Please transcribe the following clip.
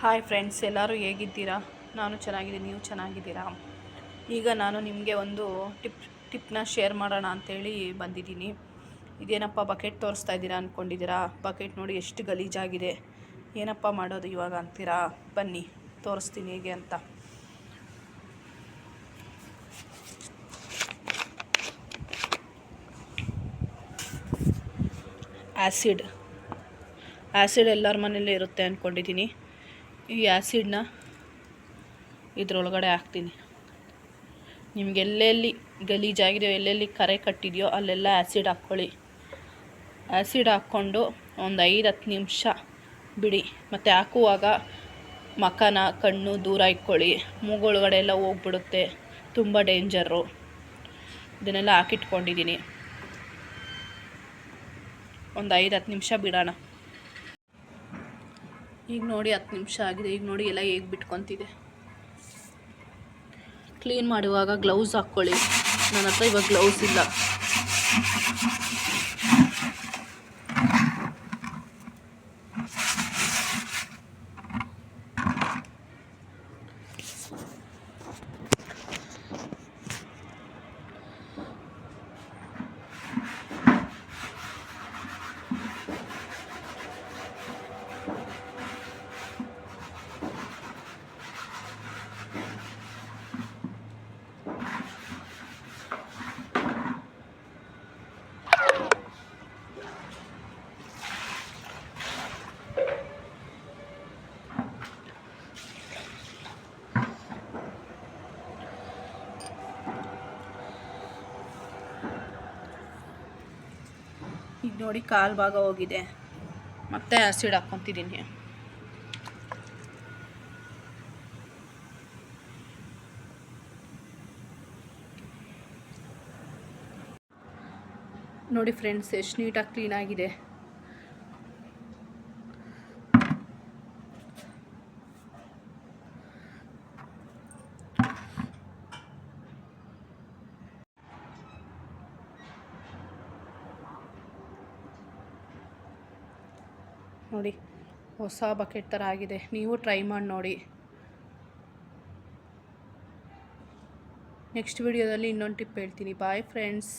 Hi friends, ಎಲ್ಲರೂ ಹೇಗಿದ್ದೀರಾ? ನಾನು ಚೆನ್ನಾಗಿದ್ದೀನಿ, ನೀವು ಚೆನ್ನಾಗಿದ್ದೀರಾ? ಈಗ ನಾನು ನಿಮಗೆ ಒಂದು ಟಿಪ್, ಟಿಪ್ನ ಶೇರ್ ಮಾಡೋಣ ಅಂಥೇಳಿ ಬಂದಿದ್ದೀನಿ. ಇದೇನಪ್ಪ, ಬಕೆಟ್ ತೋರಿಸ್ತಾ ಇದ್ದೀರಾ ಅಂದ್ಕೊಂಡಿದ್ದೀರಾ ಬಕೆಟ್ ನೋಡಿ ಎಷ್ಟು ಗಲೀಜಾಗಿದೆ. ಏನಪ್ಪ ಮಾಡೋದು ಇವಾಗ ಅಂತೀರಾ? ಬನ್ನಿ, ತೋರಿಸ್ತೀನಿ ಹೇಗೆ ಅಂತ. ಆ್ಯಸಿಡ್ ಆ್ಯಸಿಡ್ ಎಲ್ಲರ ಮನೇಲಿ ಇರುತ್ತೆ ಅಂದ್ಕೊಂಡಿದ್ದೀನಿ ಈ ಆ್ಯಸಿಡ್ನ ಇದರೊಳಗಡೆ ಹಾಕ್ತೀನಿ. ನಿಮ್ಗೆ ಎಲ್ಲೆಲ್ಲಿ ಗಲೀಜಾಗಿದೆಯೋ ಎಲ್ಲೆಲ್ಲಿ ಕರೆ ಕಟ್ಟಿದೆಯೋ ಅಲ್ಲೆಲ್ಲ ಆ್ಯಸಿಡ್ ಹಾಕ್ಕೊಳ್ಳಿ. ಆ್ಯಸಿಡ್ ಹಾಕ್ಕೊಂಡು ಒಂದು ಐದು ಹತ್ತು ನಿಮಿಷ ಬಿಡಿ. ಮತ್ತು ಹಾಕುವಾಗ ಮಖನ, ಕಣ್ಣು ದೂರ ಇಟ್ಕೊಳ್ಳಿ. ಮೂಗೊಳಗಡೆ ಎಲ್ಲ ಹೋಗ್ಬಿಡುತ್ತೆ. ತುಂಬ ಡೇಂಜರು. ಇದನ್ನೆಲ್ಲ ಹಾಕಿಟ್ಕೊಂಡಿದ್ದೀನಿ. ಒಂದು ಐದು ಹತ್ತು ನಿಮಿಷ ಬಿಡೋಣ. ಈಗ ನೋಡಿ ಹತ್ತು ನಿಮಿಷ ಆಗಿದೆ. ಈಗ ನೋಡಿ ಎಲ್ಲ ಹೇಗೆ ಬಿಟ್ಕೊತಿದೆ. ಕ್ಲೀನ್ ಮಾಡುವಾಗ ಗ್ಲೌಸ್ ಹಾಕ್ಕೊಳ್ಳಿ ನನ್ನ ಹತ್ರ ಇವಾಗ ಗ್ಲೌಸ್ ಇಲ್ಲ. ಈಗ ನೋಡಿ ಕಾಲು ಭಾಗ ಹೋಗಿದೆ. ಮತ್ತೆ ಆ್ಯಸಿಡ್ ಹಾಕ್ಕೊತಿದ್ದೀನಿ ನೋಡಿ ಫ್ರೆಂಡ್ಸ್ ಎಷ್ಟು ನೀಟಾಗಿ ಕ್ಲೀನಾಗಿದೆ ನೋಡಿ, ಹೊಸ ಬಕೆಟ್ ಥರ ಆಗಿದೆ. ನೀವು ಟ್ರೈ ಮಾಡಿ ನೋಡಿ. ನೆಕ್ಸ್ಟ್ ವಿಡಿಯೋದಲ್ಲಿ ಇನ್ನೊಂದು ಟಿಪ್ ಹೇಳ್ತೀನಿ. Bye friends